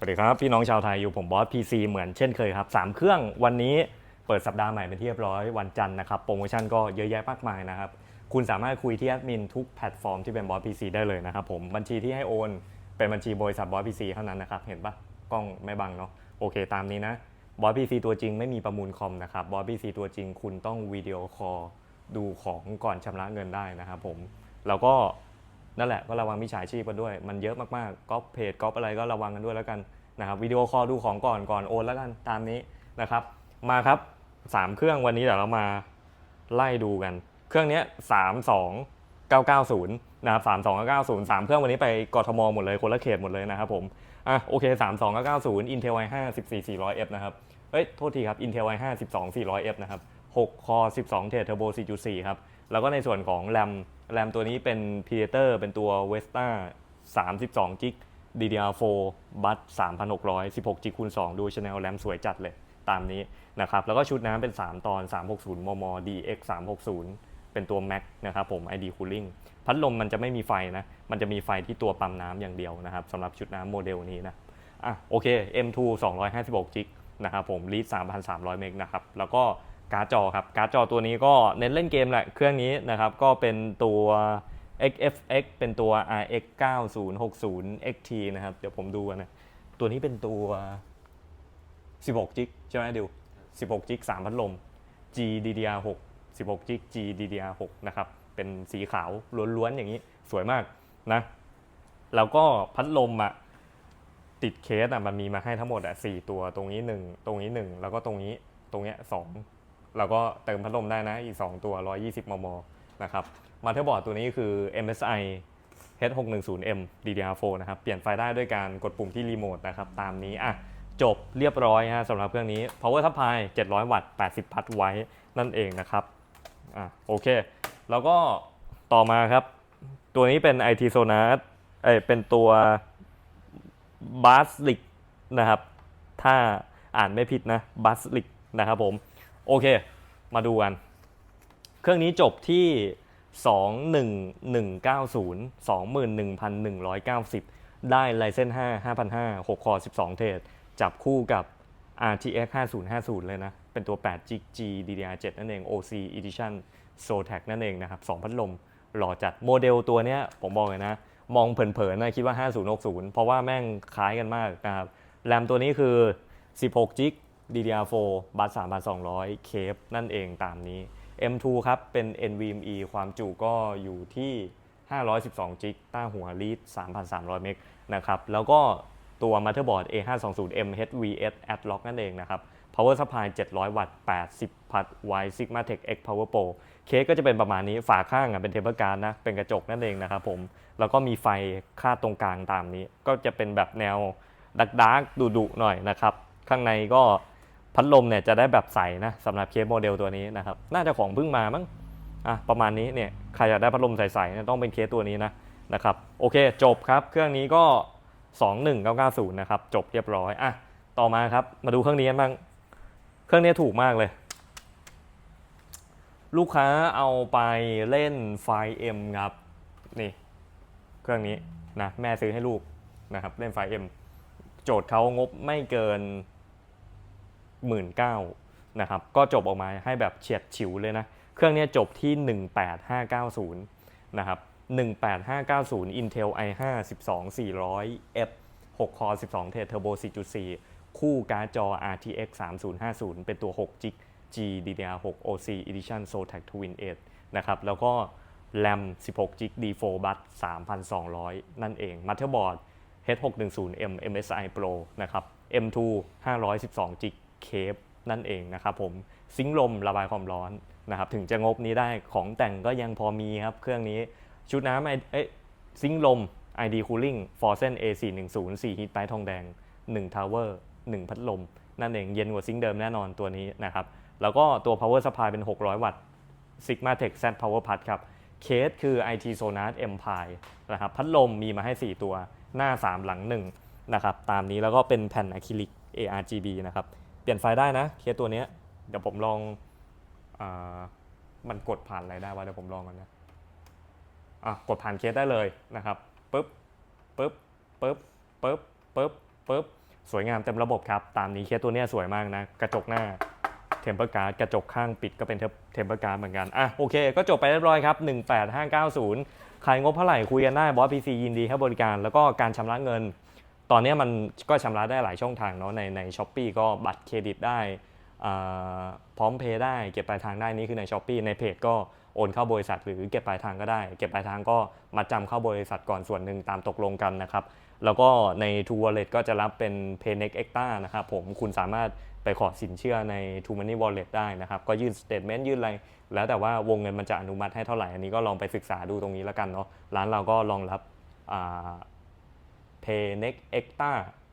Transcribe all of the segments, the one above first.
สวัสดีครับ พี่น้องชาวไทยอยู่ผมบอส PC เหมือนเช่นเคยครับ 3 เครื่องวันนี้เปิดสัปดาห์ใหม่เป็นที่เรียบร้อยวันจันทร์นะครับโปรโมชั่นก็เยอะแยะมากมายนะครับ คุณสามารถคุยที่แอดมินทุกแพลตฟอร์มที่เป็นบอส PC ได้เลยนะครับผมบัญชีที่ให้โอน เป็นบัญชีบริษัทบอส PC เท่านั้นนะครับ เห็นปะกล้องไม่บังเนาะโอเคตามนี้นะบอส PC ตัวจริงไม่มีประมูลคอมนะครับบอส PC ตัวจริงคุณต้องวิดีโอคอลดูของก่อนชำระเงินได้นะครับผมแล้วก็ นั่นแหละก็ระวังมิจฉาชีพกันด้วย มันเยอะมากๆก๊อปเพจก๊อปอะไรก็ระวังกันด้วยแล้วกันนะครับวิดีโอคอลดูของก่อนก่อนโอนแล้วกันตามนี้นะครับ มาครับ 3 เครื่องวันนี้เดี๋ยวเรามาไล่ดูกัน เครื่องนี้ย3 2 9 9 0นย์นะครับ3 2 9 9 0 3เก้าเก้าศูนย์สามเครื่องวันนี้ไปกทมหมดเลยคนละเขตหมดเลยนะครับผมอะโอเค3 2 9 9 0 Intel i5 14 400F นเทลไอห้าสิบสี่สี่ร้อยเอฟนะครับเอ้ยโทษทีครับ Intel i5 12 400F นะครับ6คอ12เทรดเทอร์โบ4.4ครับแล้วก็ในส่วนของแรม แรมตัวนี้เป็น Predator เป็นตัว Vesta 32 g b DDR4 บัต3,600 16 g คูณ2ดู Channel แรมสวยจัดเลยตามนี้นะครับ แล้วก็ชุดน้ำเป็น 3 ตอน 360 มม DX 360เป็นตัว Max นะครับผม ID Cooling พัดลมมันจะไม่มีไฟนะ มันจะมีไฟที่ตัวปั๊มน้ำอย่างเดียวนะครับสำหรับชุดน้ำโมเดลนี้นะ อะโอเค M2 256 g นะครับผมรีด3,300 เมกนะครับ แล้วก็ การ์ดจอครับ การ์ดจอตัวนี้ก็เน้นเล่นเกมแหละ เครื่องนี้นะครับ ก็เป็นตัว XFX เป็นตัว RX 9060 XT นะครับ เดี๋ยวผมดูกันนะ ตัวนี้เป็นตัว 16 g b ใช่ไหมดิว16 g b 3พัดลม GDDR6 16 g b GDDR6 นะครับ เป็นสีขาวล้วนๆ อย่างนี้ สวยมากนะ แล้วก็พัดลมอะติดเคสอะมันมีมาให้ทั้งหมดอะสี่ตัว ตรงนี้หนึ่งตรงนี้หนึ่งแล้วก็ตรงนี้ ตรงเนี้ยสอง แล้วก็เติมพัดลมได้นะอีก 2 ตัว 120 มม นะครับ มาเทอร์บอร์ดตัวนี้คือ MSI H610M DDR4 นะครับ เปลี่ยนไฟได้ด้วยการกดปุ่มที่รีโมทนะครับ ตามนี้ อะ จบเรียบร้อยฮะสำหรับเครื่องนี้ Power Supply 700 วัตต์ 80 พัทไว้นั่นเองนะครับ อะ โอเค แล้วก็ต่อมาครับ ตัวนี้เป็น IT Sonar เอ้ยเป็นตัวบาสลิกนะครับ ถ้าอ่านไม่ผิดนะบาสลิกนะครับผม โอเค มาดูกัน เครื่องนี้จบที่ 21190 21,190 ได้ Ryzen 5 5,500 6คอ12 เทรดจับคู่กับ RTX 5050 เลยนะ เป็นตัว8 g G DDR7 นั่นเอง OC Edition Zotac นั่นเองนะครับ 2 พัดลมหล่อจัดโมเดลตัวเนี้ยผมบอกเลยนะ มองเผินๆนะคิดว่า 5060 เพราะว่าแม่งคล้ายกันมากนะครับ แรมตัวนี้คือ 16 g b DDR4 บัส3,200 เคฟนั่นเองตามนี้ M2 ครับเป็น NVMe ความจุก็อยู่ที่ 512 g b ต้าหัวรีด3,300 เมกนะครับแล้วก็ตัว Motherboard A520M HVS Adlock นั่นเอง นะครับ Power Supply 700 วัตต์ 80 พัทไว Sigmatech X Power Pro เคสก็จะเป็นประมาณนี้ ฝาข้างอะเป็นเทเบิลการ์ดนะ เป็นกระจกนั่นเองนะครับผม แล้วก็มีไฟคาดตรงกลางตามนี้ ก็จะเป็นแบบแนวดักดักดุดุหน่อยนะครับ ข้างในก็ พัดลมเนี่ยจะได้แบบใสนะสำหรับเคสโมเดลตัวนี้นะครับ น่าจะของเพิ่งมามั้งอะประมาณนี้เนี่ยใครอยากได้พัดลมใสๆเนี่ยต้องเป็นเคสตัวนี้นะนะครับโอเคจบครับ เครื่องนี้ก็ 21990 นะครับ จบเรียบร้อยอะต่อมาครับมาดูเครื่องนี้กันบ้าง เครื่องนี้ถูกมากเลย ลูกค้าเอาไปเล่นไฟ M ครับนี่ เครื่องนี้นะแม่ซื้อให้ลูกนะครับเล่นไฟ M โจทย์เขางบไม่เกิน 1 9ื่นนะครับก็จบออกมาให้แบบเฉียดฉิวเลยนะ เครื่องนี้จบที่ 18590 นะครับ 18590 Intel i5 12 400F 6 คอ 12 เทรดเทอร์โบ 4.4 คู่การ์ดจอ RTX 3050 เป็นตัว 6 g b GDDR6 OC Edition Zotac Twin 8นะครับ แล้วก็แรม16 g b D4 Bus 3,200 นั่นเอง Motherboard H610M MSI Pro นะครับ M2 512 g b Cape นั่นเองนะครับผมซิงลมระบายความร้อนนะครับถึงจะงบนี้ได้ของแต่งก็ยังพอมีครับเครื่องนี้ชุดน้ำไอเอ้ซิงลม ID Cooling Forsen A410 4 Heat Pipe ทองแดง 1 Tower 1 พัดลม นั่นเองเย็นกว่าซิงเดิมแน่นอนตัวนี้นะครับ แล้วก็ตัว power supply เป็น 600 วัตต์ Sigma Tech Z Power Pad ครับ เคสคือ IT Sonar Empire นะครับพัดลมมีมาให้ 4 ตัวหน้า 3 หลัง 1 นะครับ ตามนี้แล้วก็เป็นแผ่นอะคริลิก ARGB นะครับ ลี่ยนไฟได้นะเคสตัวเนี้ยเดี๋ยวผมลองอมันกดผ่านอะไรได้วะเดี๋ยวผมลองกันนะอะกดผ่านเคสได้เลยนะครับปึ๊บปึ๊บปึ๊บปึ๊บปึ๊บปึ๊บสวยงามเต็มระบบครับ ตามนี้เคสตัวเนี้ยสวยมากนะ กระจกหน้าเทมเปอร์การ์ดกระจกข้างปิดก็เป็นเทมเปอร์การ์ดเหมือนกัน อะโอเค ก็จบไปเรียบร้อยครับ 18590 ใครงบเท่าไหร่คุยกันได้บอสพีซียินดีให้บริการ แล้วก็การชำระเงิน ตอนนี้มันก็ชำระได้หลายช่องทางเนาะในในช้อปปีก็บัตรเครดิตได้พร้อมเพย์ได้เก็บปลายทางได้นี่คือในช้อปปีในเพจก็โอนเข้าบริษัท หรือเก็บปลายทางก็ได้ เก็บปลายทางก็มาจำเข้าบริษัทก่อนส่วนหนึ่งตามตกลงกันนะครับ แล้วก็ใน True Wallet ก็จะรับเป็น Paynex Extra นะครับผมคุณสามารถไปขอสินเชื่อใน True Money Wallet ได้นะครับ ก็ยื่น statement ยื่นอะไร แล้วแต่ว่าวงเงินมันจะอนุมัติให้เท่าไหร่ อันนี้ก็ลองไปศึกษาดูตรงนี้แล้วกันเนาะร้านเราก็รองรับ Paynex Extra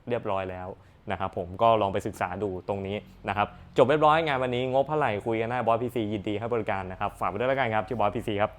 เรียบร้อยแล้วนะครับผมก็ลองไปศึกษาดูตรงนี้นะครับจบเรียบร้อยงานวันนี้งบเท่าไหร่คุยกันได้บอสพีซียินดีให้บริการนะครับฝากไปด้วยแล้วกันครับที่บอสพีซีครับ